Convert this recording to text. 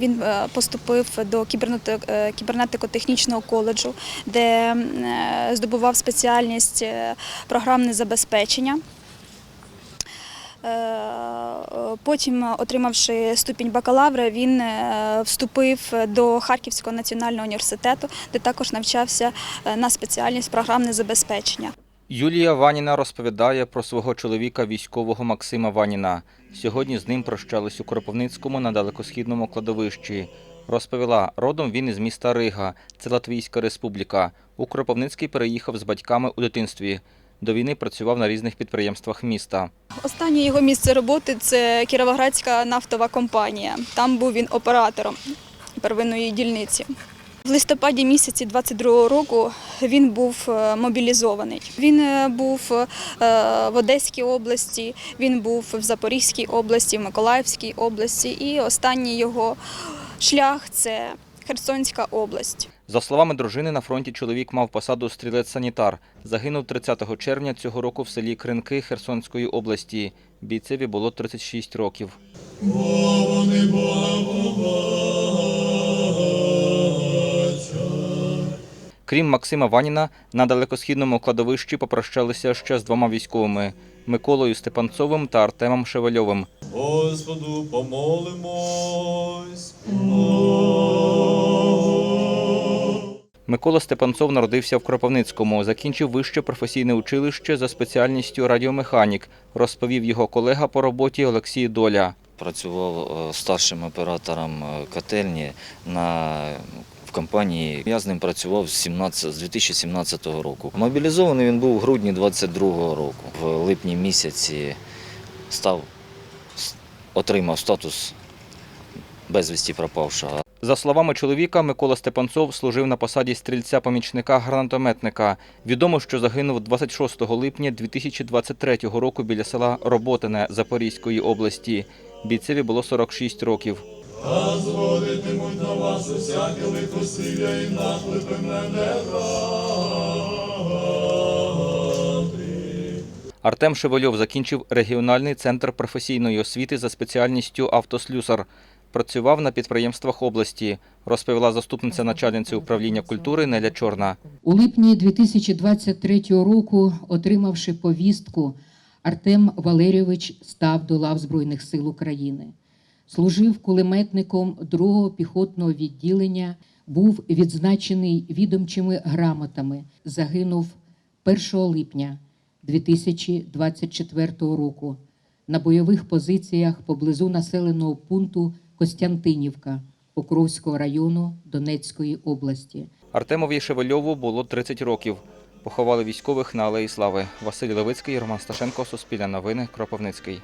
Він е, поступив до е, кібернетико-технічного коледжу, де е, здобував спеціальність програмне забезпечення. Потім, отримавши ступінь бакалавра, він вступив до Харківського національного університету, де також навчався на спеціальність програмне забезпечення. Юлія Ваніна розповідає про свого чоловіка, військового Максима Ваніна. Сьогодні з ним прощались у Кропивницькому на далекосхідному кладовищі. Розповіла, родом він із міста Рига, це Латвійська республіка. У Кропивницький переїхав з батьками у дитинстві. До війни працював на різних підприємствах міста. Останнє його місце роботи це Кіровоградська нафтова компанія. Там був він оператором первинної дільниці. В листопаді місяці 22-го року він був е, мобілізований. Він е, був е, в Одеській області, він був в Запорізькій області, в Миколаївській області. І останній його шлях це Херсонська область. За словами дружини, на фронті чоловік мав посаду стрілець-санітар. Загинув 30 червня цього року в селі Кринки Херсонської області. Бійцеві було 36 років. Крім Максима Ваніна, на далекосхідному кладовищі попрощалися ще з двома військовими Миколою Степанцовим та Артемом Шевельовим. Господу помолимось. Микола Степанцов народився в Кропивницькому, закінчив вище професійне училище за спеціальністю радіомеханік, розповів його колега по роботі Олексій Доля. Працював е, старшим оператором е, котельні на в компанії. Я з ним працював з 17, з 2017 року. Мобілізований він був в грудні 22-го року. В липні місяці став отримав статус безвісті пропавшого. За словами чоловіка, Микола Степанцов служив на посаді стрільця-помічника гранатометника. Відомо, що загинув 26 липня 2023 року біля села Роботине Запорізької області. Бійцеві було 46 років. А зводитимуть на вас усяке лихосилля і наклепи мене ради. Артем Шевельов закінчив регіональний центр професійної освіти за спеціальністю автослюсар. Працював на підприємствах області, розповіла заступниця начальниці управління культури Неля Чорна. У липні 2023 року, отримавши повістку, Артем Валерійович став до лав Збройних сил України. Служив кулеметником 2-го піхотного відділення, був відзначений відомчими грамотами. Загинув 1 липня 2024 року на бойових позиціях поблизу населеного пункту Костянтинівка Покровського району Донецької області. Артемові Шевельову було 30 років. Поховали військових на Алеї Слави. Василь Левицький, Роман Сташенко, Суспільне новини, Кропивницький.